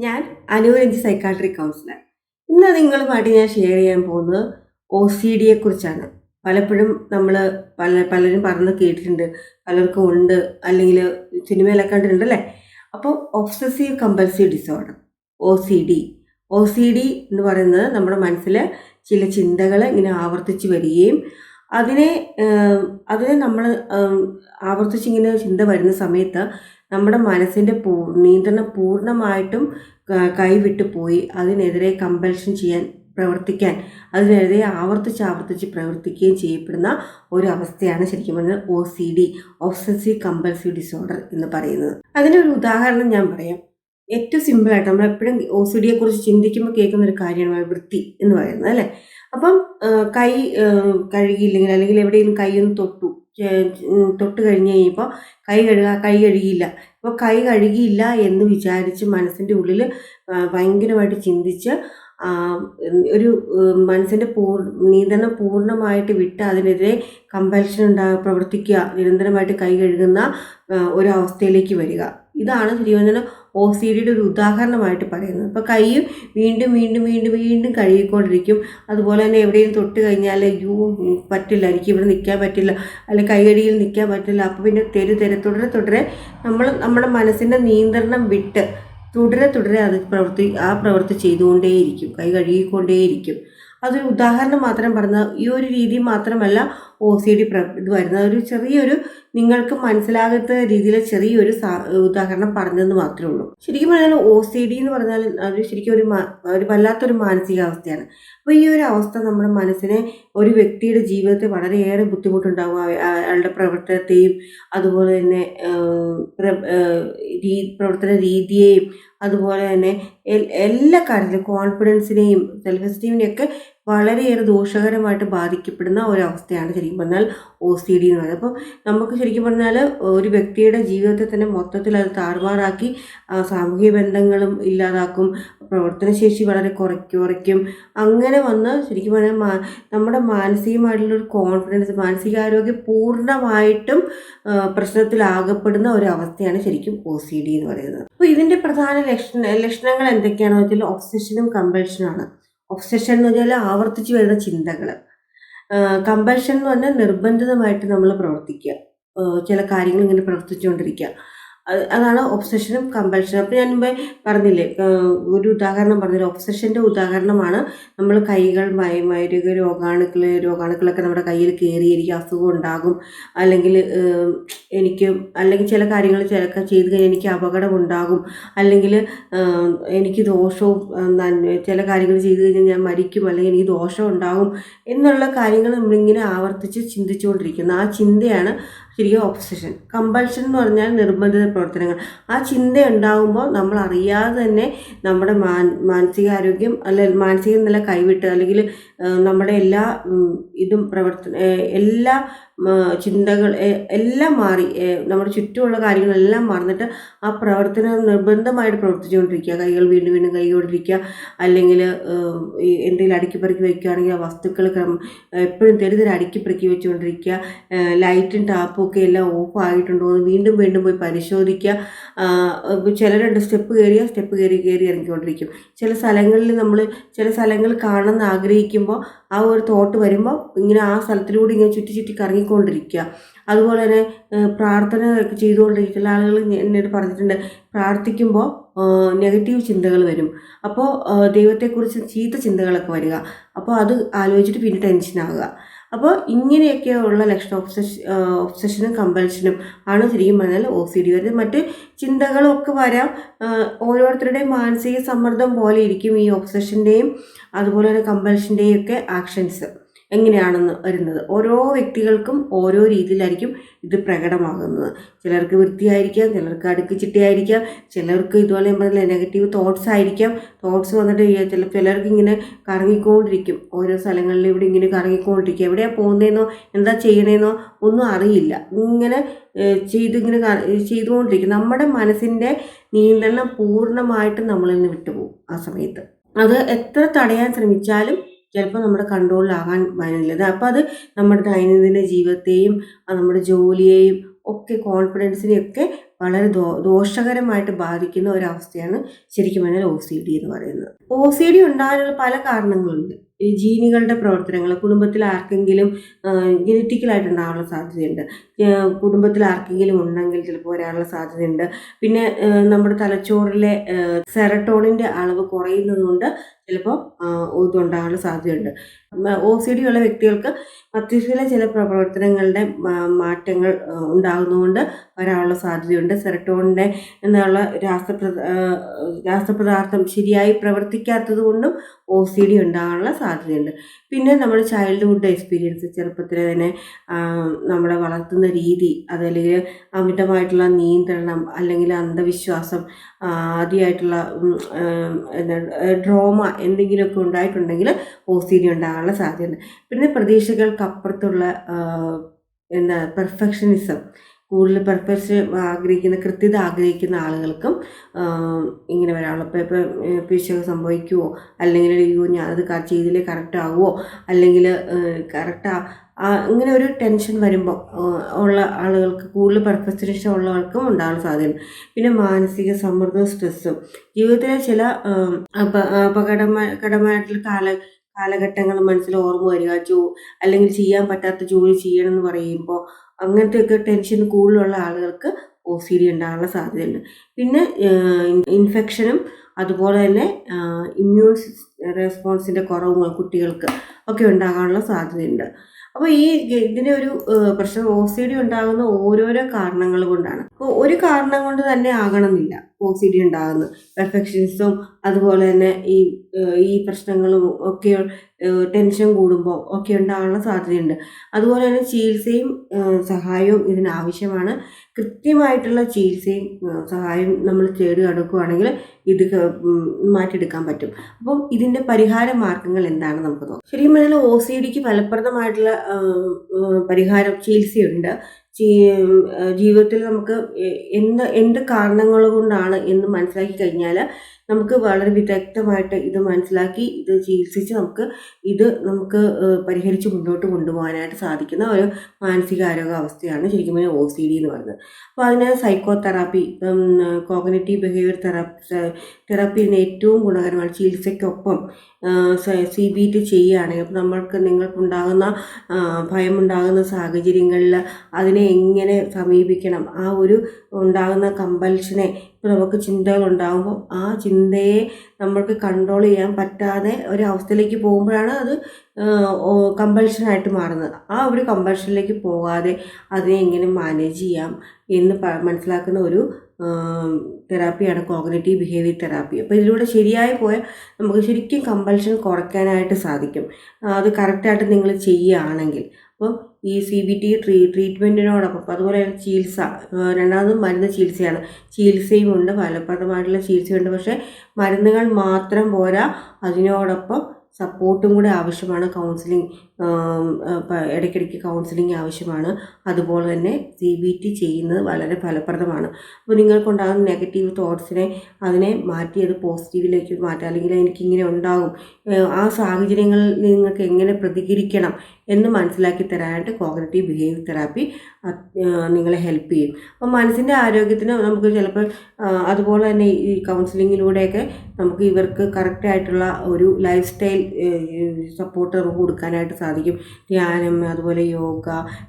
ഞാൻ അനുവരഞ്ച് psychiatric councillor ഇന്ന് നിങ്ങളുമായിട്ട് ഞാൻ ഷെയർ ചെയ്യാൻ പോകുന്നത് ഒ സി ഡിയെ കുറിച്ചാണ്. പലപ്പോഴും നമ്മൾ പല പലരും പറഞ്ഞ് കേട്ടിട്ടുണ്ട്. പലർക്കും ഉണ്ട്. അല്ലെങ്കിൽ സിനിമയിലൊക്കെ കണ്ടിട്ടുണ്ട് അല്ലേ അപ്പോൾ obsessive compulsive disorder O C D O C D എന്ന് പറയുന്നത് നമ്മുടെ മനസ്സിൽ ചില ചിന്തകൾ ഇങ്ങനെ ആവർത്തിച്ച് വരികയും അതിനെ അതിനെ നമ്മൾ ആവർത്തിച്ചിങ്ങനെ ചിന്ത വരുന്ന സമയത്ത് നമ്മുടെ മനസ്സിന്റെ പൂ നിയന്ത്രണം പൂർണമായിട്ടും കൈവിട്ട് പോയി അതിനെതിരെ കമ്പൽഷൻ ചെയ്യാൻ പ്രവർത്തിക്കാൻ അതിനെതിരെ ആവർത്തിച്ച് ആവർത്തിച്ച് പ്രവർത്തിക്കുകയും ചെയ്യപ്പെടുന്ന ഒരു അവസ്ഥയാണ് ശരിക്കും പറഞ്ഞാൽ O C D obsessive compulsive disorder എന്ന് പറയുന്നത്. അതിനൊരു ഉദാഹരണം ഞാൻ പറയാം. ഏറ്റവും സിമ്പിളായിട്ട് നമ്മൾ എപ്പോഴും ഒ കുറിച്ച് ചിന്തിക്കുമ്പോൾ കേൾക്കുന്ന ഒരു കാര്യമാണ് വൃത്തി എന്ന് പറയുന്നത് അല്ലേ? അപ്പം കൈ കഴുകിയില്ലെങ്കിൽ അല്ലെങ്കിൽ എവിടെയെങ്കിലും കൈ ഒന്ന് തൊട്ടു തൊട്ട് കഴിഞ്ഞ് കഴിയുമ്പോൾ കൈ കഴുകാ കൈ കഴുകിയില്ല. അപ്പോൾ കൈ കഴുകിയില്ല എന്ന് വിചാരിച്ച് മനസ്സിന്റെ ഉള്ളിൽ ഭയങ്കരമായിട്ട് ചിന്തിച്ച് ഒരു മനസ്സിന്റെ പൂർ നിയന്ത്രണം പൂർണമായിട്ട് വിട്ട് അതിനെതിരെ കമ്പൽഷൻ ഉണ്ടാ പ്രവർത്തിക്കുക നിരന്തരമായിട്ട് കൈ കഴുകുന്ന ഒരവസ്ഥയിലേക്ക് വരിക. ഇതാണ് തിരുവനന്തപുരം ഒ സി ഡിയുടെ ഒരു ഉദാഹരണമായിട്ട് പറയുന്നത്. അപ്പോൾ കൈ വീണ്ടും വീണ്ടും വീണ്ടും വീണ്ടും കഴുകിക്കൊണ്ടിരിക്കും. അതുപോലെ തന്നെ എവിടെയും തൊട്ട് കഴിഞ്ഞാൽ യൂ പറ്റില്ല. എനിക്ക് ഇവിടെ നിൽക്കാൻ പറ്റില്ല. അല്ലെങ്കിൽ കൈകടിയിൽ നിൽക്കാൻ പറ്റില്ല. അപ്പോൾ പിന്നെ തെരു തെര തുടരെ തുടരെ നമ്മൾ നമ്മുടെ മനസ്സിന്റെ നിയന്ത്രണം വിട്ട് തുടരെ തുടരെ അത് പ്രവൃത്തി ആ പ്രവൃത്തി ചെയ്തുകൊണ്ടേയിരിക്കും. കൈ കഴുകിക്കൊണ്ടേയിരിക്കും. അതൊരു ഉദാഹരണം മാത്രം പറഞ്ഞ ഈ ഒരു രീതി മാത്രമല്ല ഒ സി ഡി പ്ര ഇത് ഒരു ചെറിയൊരു നിങ്ങൾക്ക് മനസ്സിലാകാത്ത രീതിയിൽ ചെറിയൊരു ഉദാഹരണം പറഞ്ഞതെന്ന് മാത്രമേ ഉള്ളൂ. ശരിക്കും പറഞ്ഞാൽ ഒ സി ഡി എന്ന് പറഞ്ഞാൽ അത് ശരിക്കും ഒരു ഒരു വല്ലാത്തൊരു മാനസികാവസ്ഥയാണ്. അപ്പോൾ ഈ ഒരു അവസ്ഥ നമ്മുടെ മനസ്സിനെ ഒരു വ്യക്തിയുടെ ജീവിതത്തെ വളരെയേറെ ബുദ്ധിമുട്ടുണ്ടാകും അയ- അയാളുടെ പ്രവർത്തനത്തെയും അതുപോലെ തന്നെ പ്രവർത്തന രീതിയെയും അതുപോലെ തന്നെ എല്ലാ കാര്യത്തിലും കോൺഫിഡൻസിനെയും സെൽഫ് എസ്റ്റീമിനെയൊക്കെ വളരെയേറെ ദോഷകരമായിട്ട് ബാധിക്കപ്പെടുന്ന ഒരവസ്ഥയാണ് ശരിക്കും പറഞ്ഞാൽ ഒ സി ഡി എന്ന് പറയുന്നത്. അപ്പോൾ നമുക്ക് ശരിക്കും പറഞ്ഞാൽ ഒരു വ്യക്തിയുടെ ജീവിതത്തെ തന്നെ മൊത്തത്തിൽ അത് താറുമാറാക്കി സാമൂഹിക ബന്ധങ്ങളും ഇല്ലാതാക്കും പ്രവർത്തനശേഷി വളരെ കുറയ്ക്കും കുറയ്ക്കും. അങ്ങനെ വന്ന് ശരിക്കും പറഞ്ഞാൽ നമ്മുടെ മാനസികമായിട്ടുള്ളൊരു കോൺഫിഡൻസ് മാനസികാരോഗ്യം പൂർണമായിട്ടും പ്രശ്നത്തിലാകപ്പെടുന്ന ഒരു അവസ്ഥയാണ് ശരിക്കും ഒ സി ഡി എന്ന് പറയുന്നത്. അപ്പോൾ ഇതിന്റെ പ്രധാന ലക്ഷണ ലക്ഷണങ്ങൾ എന്തൊക്കെയാണെന്ന് വെച്ചാൽ ഒബ്സഷനും കമ്പൽഷനുമാണ് ഒബ്സഷൻ എന്ന് പറഞ്ഞാൽ ആവർത്തിച്ച് വരുന്ന ചിന്തകൾ കമ്പൽഷൻ എന്ന് പറഞ്ഞാൽ നിർബന്ധിതമായിട്ട് നമ്മൾ പ്രവർത്തിക്കുക. ചില കാര്യങ്ങൾ ഇങ്ങനെ പ്രവർത്തിച്ചുകൊണ്ടിരിക്കുക. അതാണ് ഒബ്സഷനും കമ്പൽഷനും അപ്പോൾ ഞാൻ മുമ്പേ പറഞ്ഞില്ലേ ഒരു ഉദാഹരണം പറഞ്ഞില്ല ഒബ്സഷന്റെ ഉദാഹരണമാണ് നമ്മൾ കൈകൾ മയ മരുക രോഗാണുക്കൾ രോഗാണുക്കളൊക്കെ നമ്മുടെ കയ്യിൽ കയറിയിരിക്കും അസുഖം ഉണ്ടാകും. അല്ലെങ്കിൽ എനിക്ക് അല്ലെങ്കിൽ ചില കാര്യങ്ങൾ ചിലക്കെ ചെയ്ത് കഴിഞ്ഞാൽ എനിക്ക് അപകടം ഉണ്ടാകും. അല്ലെങ്കിൽ എനിക്ക് ദോഷവും ചില കാര്യങ്ങൾ ചെയ്ത് കഴിഞ്ഞാൽ ഞാൻ മരിക്കും അല്ലെങ്കിൽ എനിക്ക് ദോഷം ഉണ്ടാകും. എന്നുള്ള കാര്യങ്ങൾ നമ്മളിങ്ങനെ ആവർത്തിച്ച് ചിന്തിച്ചുകൊണ്ടിരിക്കുന്നു. ആ ചിന്തയാണ് ശരിക്കും ഓപ്പസിഷൻ കമ്പൽഷൻ എന്ന് പറഞ്ഞാൽ നിർബന്ധിത പ്രവർത്തനങ്ങൾ. ആ ചിന്ത ഉണ്ടാകുമ്പോൾ നമ്മൾ അറിയാതെ തന്നെ നമ്മുടെ മാനസികാരോഗ്യം അല്ലെങ്കിൽ മാനസിക നില കൈവിട്ട് അല്ലെങ്കിൽ നമ്മുടെ എല്ലാ ഇതും പ്രവർത്തന എല്ലാ ചിന്തകൾ എല്ലാം മാറി. നമ്മുടെ ചുറ്റുമുള്ള കാര്യങ്ങളെല്ലാം മറന്നിട്ട് ആ പ്രവർത്തനം നിർബന്ധമായിട്ട് പ്രവർത്തിച്ചുകൊണ്ടിരിക്കുക. കൈകൾ വീണ്ടും വീണ്ടും കൈ കൊണ്ടിരിക്കുക അല്ലെങ്കിൽ എന്തെങ്കിലും അടുക്കി പെറുക്കി വയ്ക്കുകയാണെങ്കിൽ ആ വസ്തുക്കൾ എപ്പോഴും തെരുതെരെ അടുക്കി പെറുക്കി വെച്ചുകൊണ്ടിരിക്കുക ലൈറ്റും ടാപ്പും ഒക്കെ എല്ലാം ഓഫ് ആയിട്ടുണ്ടോ എന്ന് വീണ്ടും വീണ്ടും പോയി പരിശോധിക്കുക. ചിലരുണ്ട് സ്റ്റെപ്പ് കയറിയ സ്റ്റെപ്പ് കയറി കയറി ഇറങ്ങിക്കൊണ്ടിരിക്കും. ചില സ്ഥലങ്ങളിൽ നമ്മൾ ചില സ്ഥലങ്ങൾ കാണണമെന്ന് ആഗ്രഹിക്കുമ്പോൾ ആ ഒരു തോട്ട് വരുമ്പോൾ ഇങ്ങനെ ആ സ്ഥലത്തിലൂടെ ഇങ്ങനെ ചുറ്റി ചുറ്റി കറങ്ങിക്കൊണ്ടിരിക്കുക അതുപോലെ തന്നെ പ്രാർത്ഥന ചെയ്തുകൊണ്ടിരിക്കുന്ന ആളുകൾ എന്നോട് പറഞ്ഞിട്ടുണ്ട് പ്രാർത്ഥിക്കുമ്പോൾ നെഗറ്റീവ് ചിന്തകൾ വരും. അപ്പോൾ ദൈവത്തെക്കുറിച്ച് ചീത്ത ചിന്തകളൊക്കെ വരിക. അപ്പോൾ അത് ആലോചിച്ചിട്ട് പിന്നെ ടെൻഷനാകുക അപ്പോൾ ഇങ്ങനെയൊക്കെയുള്ള ലക്ഷണം ഒബ്സഷ ഒബ്സഷനും കമ്പൽഷനും ആണ് ശരിക്കും പറഞ്ഞാൽ ഒ സി ഡി വരുന്നത്. മറ്റ് ചിന്തകളൊക്കെ വരാം. ഓരോരുത്തരുടെയും മാനസിക സമ്മർദ്ദം പോലെ ഇരിക്കും ഈ ഒബ്സഷന്റെയും അതുപോലെ തന്നെ കമ്പൽഷന്റെയും ഒക്കെ ആക്ഷൻസ് എങ്ങനെയാണെന്ന് വരുന്നത് ഓരോ വ്യക്തികൾക്കും ഓരോ രീതിയിലായിരിക്കും ഇത് പ്രകടമാകുന്നത്. ചിലർക്ക് വൃത്തിയായിരിക്കാം ചിലർക്ക് അടുക്ക് ചിട്ടയായിരിക്കാം ചിലർക്ക് ഇതുപോലെ ഞാൻ പറഞ്ഞില്ലേ നെഗറ്റീവ് തോട്ട്സ് ആയിരിക്കാം. തോട്ട്സ് വന്നിട്ട് ചില ചിലർക്ക് ഇങ്ങനെ കറങ്ങിക്കൊണ്ടിരിക്കും. ഓരോ സ്ഥലങ്ങളിൽ ഇവിടെ ഇങ്ങനെ കറങ്ങിക്കൊണ്ടിരിക്കുക എവിടെയാണ് പോകുന്നതെന്നോ എന്താ ചെയ്യണേന്നോ ഒന്നും അറിയില്ല. ഇങ്ങനെ ചെയ്തിങ്ങനെ ചെയ്തുകൊണ്ടിരിക്കും. നമ്മുടെ മനസ്സിന്റെ നിയന്ത്രണം പൂർണമായിട്ടും നമ്മളിൽ നിന്ന് വിട്ടുപോകും ആ സമയത്ത്. അത് എത്ര തടയാൻ ശ്രമിച്ചാലും ചിലപ്പോൾ നമ്മുടെ കൺട്രോളിലാകാൻ വരില്ല അപ്പോൾ അത് നമ്മുടെ ദൈനംദിന ജീവിതത്തെയും നമ്മുടെ ജോലിയെയും ഒക്കെ കോൺഫിഡൻസിനെയൊക്കെ വളരെ ദോ ദോഷകരമായിട്ട് ബാധിക്കുന്ന ഒരവസ്ഥയാണ് ശരിക്കും പറഞ്ഞാൽ ഒ സി ഡി എന്ന് പറയുന്നത്. ഒ സി ഡി ഉണ്ടാകാനുള്ള പല കാരണങ്ങളുണ്ട്. ഈ ജീനുകളുടെ പ്രവർത്തനങ്ങൾ കുടുംബത്തിൽ ആർക്കെങ്കിലും ജനറ്റിക്കലായിട്ട് ഉണ്ടാകാനുള്ള സാധ്യതയുണ്ട്. കുടുംബത്തിൽ ആർക്കെങ്കിലും ഉണ്ടെങ്കിൽ ചിലപ്പോൾ വരാനുള്ള സാധ്യതയുണ്ട്. പിന്നെ നമ്മുടെ തലച്ചോറിലെ സെറട്ടോണിന്റെ അളവ് കുറയുന്നതുകൊണ്ട് ചിലപ്പോൾ ഇതുണ്ടാകാനുള്ള സാധ്യതയുണ്ട്. ഒ സി ഡി ഉള്ള വ്യക്തികൾക്ക് മസ്തിഷ്കത്തിലെ ചില പ്രവർത്തനങ്ങളുടെ മാറ്റങ്ങൾ ഉണ്ടാകുന്നതുകൊണ്ട് വരാനുള്ള സാധ്യതയുണ്ട്. സെറട്ടോണിന്റെ എന്നുള്ള രാസപ്ര രാസപദാർത്ഥം ശരിയായി പ്രവർത്തിക്കാത്തത് കൊണ്ടും ഒ സി ഡി ഉണ്ടാകാനുള്ള സാധ്യതയുണ്ട്. പിന്നെ നമ്മുടെ ചൈൽഡ്ഹുഡ് എക്സ്പീരിയൻസ് ചെറുപ്പത്തിൽ തന്നെ നമ്മളെ വളർത്തുന്ന രീതി അതല്ലെങ്കിൽ അമിതമായിട്ടുള്ള നിയന്ത്രണം അല്ലെങ്കിൽ അന്ധവിശ്വാസം ആദ്യമായിട്ടുള്ള ഡ്രോമ എന്തെങ്കിലുമൊക്കെ ഉണ്ടായിട്ടുണ്ടെങ്കിൽ ഒ സി ഡി ഉണ്ടാകാനുള്ള സാധ്യതയുണ്ട്. പിന്നെ പ്രതീക്ഷകൾക്കപ്പുറത്തുള്ള എന്താ പെർഫെക്ഷനിസം കൂടുതൽ പെർപ്പസ് ആഗ്രഹിക്കുന്ന കൃത്യത ആഗ്രഹിക്കുന്ന ആളുകൾക്കും ഇങ്ങനെ വരാനുള്ള ഇപ്പോൾ ഇപ്പോൾ പിശക് സംഭവിക്കുമോ അല്ലെങ്കിൽ അയ്യോ ഞാനത് ചെയ്തില്ലേ കറക്റ്റ് ആവുമോ അല്ലെങ്കിൽ കറക്റ്റാ ഇങ്ങനെ ഒരു ടെൻഷൻ വരുമ്പോൾ ഉള്ള ആളുകൾക്ക് കൂടുതൽ പെർഫെക്ഷനിസം ഉള്ളവർക്കും ഉണ്ടാകാൻ സാധ്യത പിന്നെ മാനസിക സമ്മർദ്ദവും സ്ട്രെസ്സും ജീവിതത്തിലെ ചില അപകടമായിട്ടുള്ള കാല കാലഘട്ടങ്ങൾ മനസ്സിൽ ഓർമ്മ വരിക ജോ അല്ലെങ്കിൽ ചെയ്യാൻ പറ്റാത്ത ജോലി ചെയ്യണമെന്ന് പറയുമ്പോൾ അങ്ങനത്തെയൊക്കെ ടെൻഷൻ കൂടുതലുള്ള ആളുകൾക്ക് ഒ സി ഡി ഉണ്ടാകാനുള്ള സാധ്യതയുണ്ട്. പിന്നെ ഇൻഫെക്ഷനും അതുപോലെ തന്നെ ഇമ്മ്യൂൺ റെസ്പോൺസിന്റെ കുറവ് കുട്ടികൾക്ക് ഒക്കെ ഉണ്ടാകാനുള്ള സാധ്യതയുണ്ട്. അപ്പോൾ ഈ ഇതിന്റെ ഒരു പ്രശ്നം ഒ സി ഡി ഉണ്ടാകുന്ന ഓരോരോ കാരണങ്ങൾ കൊണ്ടാണ്. അപ്പോൾ ഒരു കാരണം കൊണ്ട് തന്നെ ആകണമെന്നില്ല. ഒ സി ഡി ഉണ്ടാകുന്നത് പെർഫെക്ഷനിസവും അതുപോലെ തന്നെ ഈ ഈ പ്രശ്നങ്ങളും ഒക്കെ ടെൻഷൻ കൂടുമ്പോൾ ഒക്കെ ഉണ്ടാകാനുള്ള സാധ്യതയുണ്ട്. അതുപോലെ തന്നെ ചികിത്സയും സഹായവും ഇതിനാവശ്യമാണ്. കൃത്യമായിട്ടുള്ള ചികിത്സയും സഹായം നമ്മൾ തേടി കടക്കുകയാണെങ്കിൽ ഇത് മാറ്റിയെടുക്കാൻ പറ്റും. അപ്പോൾ ഇതിന്റെ പരിഹാര മാർഗങ്ങൾ എന്താണ് നമുക്ക് നോക്കാം. ശരിക്കും പറഞ്ഞാൽ ഒ സി ഡിക്ക് ഫലപ്രദമായിട്ടുള്ള പരിഹാരം ചികിത്സയുണ്ട്. ജീവിതത്തിൽ നമുക്ക് എന്ത് എന്ത് കാരണങ്ങൾ കൊണ്ടാണ് എന്ന് മനസ്സിലാക്കി കഴിഞ്ഞാൽ നമുക്ക് വളരെ വിദഗ്ധമായിട്ട് ഇത് മനസ്സിലാക്കി ഇത് ചികിത്സിച്ച് നമുക്ക് ഇത് നമുക്ക് പരിഹരിച്ച് മുന്നോട്ട് കൊണ്ടുപോകാനായിട്ട് സാധിക്കുന്ന ഒരു മാനസികാരോഗ്യ അവസ്ഥയാണ് ശരിക്കും പറഞ്ഞാൽ ഒ സി ഡി എന്ന് പറയുന്നത്. അപ്പോൾ അതിന് psychotherapy cognitive behaviour therapy therapy ഇതിന് ഏറ്റവും ഗുണകരമാണ് ചികിത്സയ്ക്കൊപ്പം സി ബി ടി ചെയ്യുകയാണെങ്കിൽ നമ്മൾക്ക് നിങ്ങൾക്കുണ്ടാകുന്ന ഭയമുണ്ടാകുന്ന സാഹചര്യങ്ങളിൽ അതിനെ എങ്ങനെ സമീപിക്കണം? ആ ഒരു ഉണ്ടാകുന്ന കമ്പൽഷനെ ഇപ്പോൾ നമുക്ക് ചിന്തകൾ ഉണ്ടാകുമ്പോൾ ആ ചിന്തയെ നമ്മൾക്ക് കൺട്രോൾ ചെയ്യാൻ പറ്റാതെ ഒരു അവസ്ഥയിലേക്ക് പോകുമ്പോഴാണ് അത് കമ്പൽഷനായിട്ട് മാറുന്നത്. ആ ഒരു കമ്പൽഷനിലേക്ക് പോകാതെ അതിനെ എങ്ങനെ മാനേജ് ചെയ്യാം എന്ന് മനസ്സിലാക്കുന്ന ഒരു തെറാപ്പിയാണ് കോഗ്നേറ്റീവ് ബിഹേവിയർ തെറാപ്പി അപ്പോൾ ഇതിലൂടെ ശരിയായി പോയാൽ നമുക്ക് ശരിക്കും കമ്പൽഷൻ കുറയ്ക്കാനായിട്ട് സാധിക്കും. അത് കറക്റ്റായിട്ട് നിങ്ങൾ ചെയ്യുകയാണെങ്കിൽ. അപ്പം ഈ സി ബി ടി ട്രീ ട്രീറ്റ്മെന്റിനോടൊപ്പം അതുപോലെ ചികിത്സ രണ്ടാമത് മരുന്ന് ചികിത്സയാണ്. ചികിത്സയും ഉണ്ട് ഫലപ്രദമായിട്ടുള്ള ചികിത്സയുണ്ട്. പക്ഷേ മരുന്നുകൾ മാത്രം പോരാ അതിനോടൊപ്പം സപ്പോർട്ടും കൂടെ ആവശ്യമാണ് കൗൺസിലിംഗ്. ഇടയ്ക്കിടയ്ക്ക് കൗൺസിലിംഗ് ആവശ്യമാണ്. അതുപോലെ തന്നെ സി ബി ടി ചെയ്യുന്നത് വളരെ ഫലപ്രദമാണ്. അപ്പോൾ നിങ്ങൾക്കുണ്ടാകുന്ന നെഗറ്റീവ് തോട്ട്സിനെ അതിനെ മാറ്റി അത് പോസിറ്റീവിലേക്ക് മാറ്റുക അല്ലെങ്കിൽ എനിക്കിങ്ങനെ ഉണ്ടാകും. ആ സാഹചര്യങ്ങളിൽ നിങ്ങൾക്ക് എങ്ങനെ പ്രതികരിക്കണം എന്ന് മനസ്സിലാക്കി തരാനായിട്ട് കോഗ്നറ്റീവ് ബിഹേവിയർ തെറാപ്പി നിങ്ങളെ ഹെൽപ്പ് ചെയ്യും. അപ്പം മനസ്സിന്റെ ആരോഗ്യത്തിന് നമുക്ക് ചിലപ്പോൾ അതുപോലെ തന്നെ ഈ കൗൺസിലിങ്ങിലൂടെയൊക്കെ നമുക്ക് ഇവർക്ക് കറക്റ്റായിട്ടുള്ള ഒരു ലൈഫ് സ്റ്റൈൽ സപ്പോർട്ട് നമുക്ക് കൊടുക്കാനായിട്ട് സാധിക്കും. ധ്യാനം അതുപോലെ യോഗ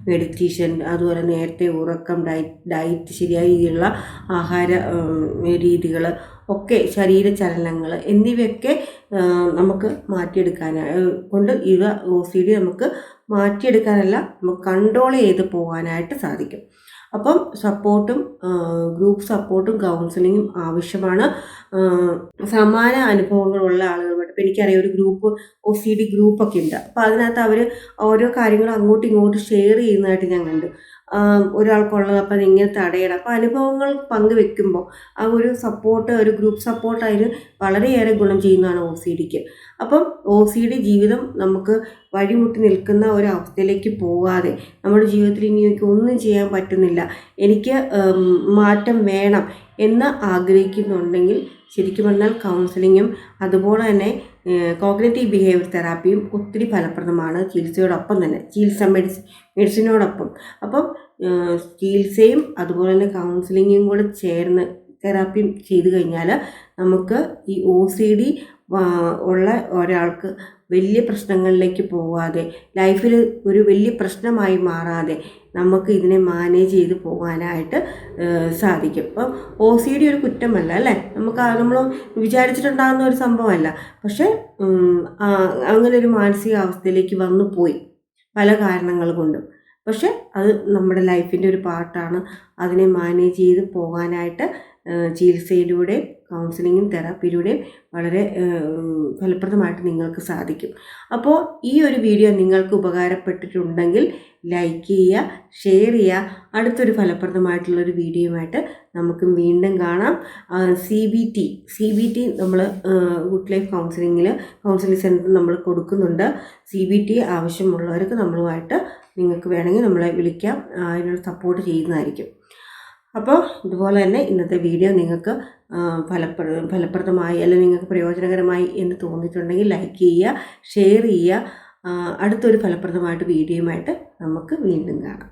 മെഡിറ്റേഷൻ അതുപോലെ നേരത്തെ ഉറക്കം ഡയറ്റ് ഡയറ്റ് ശരിയായ രീതിയിലുള്ള ആഹാര രീതികൾ ഒക്കെ ശരീരചലനങ്ങൾ എന്നിവയൊക്കെ ആ, നമുക്ക് മാറ്റിയെടുക്കാൻ കൊണ്ട് ഇവ ഒ സി ഡി നമുക്ക് മാറ്റിയെടുക്കാനല്ല നമുക്ക് കൺട്രോൾ ചെയ്ത് പോകാനായിട്ട് സാധിക്കും. അപ്പം സപ്പോർട്ടും ഗ്രൂപ്പ് സപ്പോർട്ടും കൗൺസിലിങ്ങും ആവശ്യമാണ്. സമാന അനുഭവങ്ങളുള്ള ആളുകളുമായിട്ട് എനിക്കറിയാം ഒരു ഗ്രൂപ്പ് ഒ സി ഡി ഗ്രൂപ്പൊക്കെ ഉണ്ട്. അപ്പോൾ അതിനകത്ത് അവർ ഓരോ കാര്യങ്ങളും അങ്ങോട്ടും ഇങ്ങോട്ടും ഷെയർ ചെയ്യുന്നതായിട്ട് ഞാൻ കണ്ടു. ഒരാൾക്കുള്ളത് അപ്പം അതിങ്ങനെ തടയണം. അപ്പോൾ അനുഭവങ്ങൾ പങ്കുവെക്കുമ്പോൾ ആ ഒരു സപ്പോർട്ട് ഒരു ഗ്രൂപ്പ് സപ്പോർട്ട് അതിന് വളരെയേറെ ഗുണം ചെയ്യുന്നതാണ് ഒ സി ഡിക്ക് അപ്പം ഒ സി ഡി ജീവിതം നമുക്ക് വഴിമുട്ടി നിൽക്കുന്ന ഒരു അവസ്ഥയിലേക്ക് പോകാതെ നമ്മുടെ ജീവിതത്തിൽ ഇനി എനിക്ക് ഒന്നും ചെയ്യാൻ പറ്റുന്നില്ല. എനിക്ക് മാറ്റം വേണം എന്ന് ആഗ്രഹിക്കുന്നുണ്ടെങ്കിൽ ശരിക്കും പറഞ്ഞാൽ കൗൺസിലിങ്ങും അതുപോലെ തന്നെ കോഗ്നറ്റീവ് ബിഹേവിയർ തെറാപ്പിയും ഒത്തിരി ഫലപ്രദമാണ് ചികിത്സയോടൊപ്പം തന്നെ ചികിത്സ മെഡിസിൻ മെഡിസിനോടൊപ്പം അപ്പം ചികിത്സയും അതുപോലെ തന്നെ കൗൺസിലിങ്ങും കൂടെ ചേർന്ന് തെറാപ്പിയും ചെയ്തു കഴിഞ്ഞാൽ നമുക്ക് ഈ ഒ സി ഡി ഉള്ള ഒരാൾക്ക് വലിയ പ്രശ്നങ്ങളിലേക്ക് പോകാതെ ലൈഫിൽ ഒരു വലിയ പ്രശ്നമായി മാറാതെ നമുക്ക് ഇതിനെ മാനേജ് ചെയ്ത് പോകാനായിട്ട് സാധിക്കും. അപ്പം ഒ സി ഡി ഒരു കുറ്റമല്ല അല്ലേ? നമുക്ക് നമ്മൾ വിചാരിച്ചിട്ടുണ്ടാകുന്ന ഒരു സംഭവമല്ല. പക്ഷേ അങ്ങനെ ഒരു മാനസികാവസ്ഥയിലേക്ക് വന്നു പോയി പല കാരണങ്ങൾ കൊണ്ടും. പക്ഷെ അത് നമ്മുടെ ലൈഫിന്റെ ഒരു പാർട്ടാണ്. അതിനെ മാനേജ് ചെയ്ത് പോകാനായിട്ട് ചികിത്സയിലൂടെ കൗൺസിലിങ്ങും തെറാപ്പിയിലൂടെയും വളരെ ഫലപ്രദമായിട്ട് നിങ്ങൾക്ക് സാധിക്കും. അപ്പോൾ ഈ ഒരു വീഡിയോ നിങ്ങൾക്ക് ഉപകാരപ്പെട്ടിട്ടുണ്ടെങ്കിൽ ലൈക്ക് ചെയ്യുക ഷെയർ ചെയ്യുക. അടുത്തൊരു ഫലപ്രദമായിട്ടുള്ളൊരു വീഡിയോയുമായിട്ട് നമുക്ക് വീണ്ടും കാണാം. C B T C B T നമ്മൾ ഗുഡ് ലൈഫ് കൗൺസിലിങ്ങിൽ കൗൺസിലിംഗ് സെന്റർ നമ്മൾ കൊടുക്കുന്നുണ്ട്. സി ബി ടി ആവശ്യമുള്ളവർക്ക് നമ്മളുമായിട്ട് നിങ്ങൾക്ക് വേണമെങ്കിൽ നമ്മളെ വിളിക്കാം. അതിനുള്ള സപ്പോർട്ട് ചെയ്യുന്നതായിരിക്കും. അപ്പോൾ ഇതുപോലെ തന്നെ ഇന്നത്തെ വീഡിയോ നിങ്ങൾക്ക് ഫലപ്ര ഫലപ്രദമായി അല്ലെങ്കിൽ നിങ്ങൾക്ക് പ്രയോജനകരമായി എന്ന് തോന്നിയിട്ടുണ്ടെങ്കിൽ ലൈക്ക് ചെയ്യുക ഷെയർ ചെയ്യുക. അടുത്തൊരു ഫലപ്രദമായിട്ട് വീഡിയോയുമായിട്ട് നമുക്ക് വീണ്ടും കാണാം.